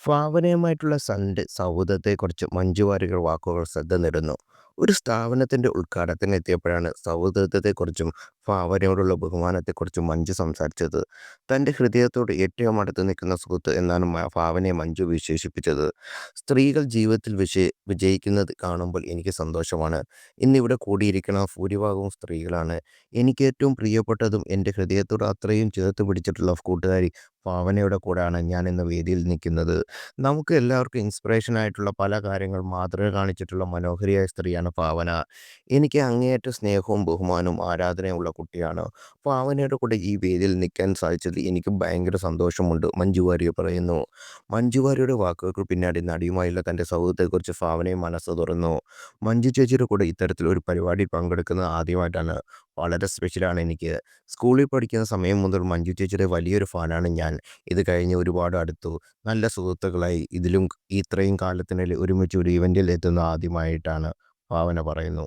ഭാവനയുമായിട്ടുള്ള Sunday സൗഹൃദത്തെക്കുറിച്ച് മഞ്ജു വാര്യർ വാക്കുകൾ ശ്രദ്ധ നേടുന്നു. ഒരു സ്ഥാപനത്തിന്റെ ഉദ്ഘാടനത്തിന് എത്തിയപ്പോഴാണ് സൗഹൃദത്തെക്കുറിച്ചും ഭാവനയോടുള്ള ബഹുമാനത്തെക്കുറിച്ചും മഞ്ജു സംസാരിച്ചത്. തന്റെ ഹൃദയത്തോട് ഏറ്റവും അടുത്ത് നിൽക്കുന്ന സുഹൃത്ത് എന്നാണ് ഭാവനയെ മഞ്ജു വിശേഷിപ്പിച്ചത്. സ്ത്രീകൾ ജീവിതത്തിൽ വിജയിക്കുന്നത് കാണുമ്പോൾ എനിക്ക് സന്തോഷമാണ്. ഇന്നിവിടെ കൂടിയിരിക്കുന്ന ഭൂരിഭാഗവും സ്ത്രീകളാണ്. എനിക്ക് ഏറ്റവും പ്രിയപ്പെട്ടതും എന്റെ ഹൃദയത്തോട് അത്രയും ചേർത്ത് പിടിച്ചിട്ടുള്ള കൂട്ടുകാരി ഭാവനയുടെ കൂടെയാണ് ഞാൻ ഇന്ന് വേദിയിൽ നിൽക്കുന്നത്. നമുക്ക് എല്ലാവർക്കും ഇൻസ്പിറേഷൻ ആയിട്ടുള്ള പല കാര്യങ്ങൾ മാതൃക കാണിച്ചിട്ടുള്ള മനോഹരിയായ സ്ത്രീയാണ് ഭാവന. എനിക്ക് അങ്ങേയറ്റം സ്നേഹവും ബഹുമാനവും ആരാധനയും ഉള്ള കുട്ടിയാണ്. ഭാവനയുടെ കൂടെ ഈ വേദിയിൽ നിൽക്കാൻ സാധിച്ചത് എനിക്ക് ഭയങ്കര സന്തോഷമുണ്ട് മഞ്ജു വാര്യർ പറയുന്നു. മഞ്ജു വാര്യരുടെ വാക്കുകൾക്ക് പിന്നാടി നടിയുമായുള്ള തന്റെ സൗഹൃദത്തെക്കുറിച്ച് ഭാവനയും മനസ്സ് തുറന്നു. മഞ്ജു ചേച്ചിയുടെ കൂടെ ഇത്തരത്തിൽ ഒരു പരിപാടിയിൽ പങ്കെടുക്കുന്നത് ആദ്യമായിട്ടാണ്. വളരെ സ്പെഷ്യലാണ് എനിക്ക്. സ്കൂളിൽ പഠിക്കുന്ന സമയം മുതൽ മഞ്ജു ടീച്ചറെ വലിയൊരു ഫാനാണ് ഞാൻ. ഇത് കഴിഞ്ഞ് ഒരുപാട് അടുത്തു. നല്ല സുഹൃത്തുക്കളായി. ഇതിലും ഇത്രയും കാലത്തിനിടയിൽ ഒരുമിച്ച് ഒരു ഇവന്റിൽ എത്തുന്നത് ആദ്യമായിട്ടാണ് ഭാവന പറയുന്നു.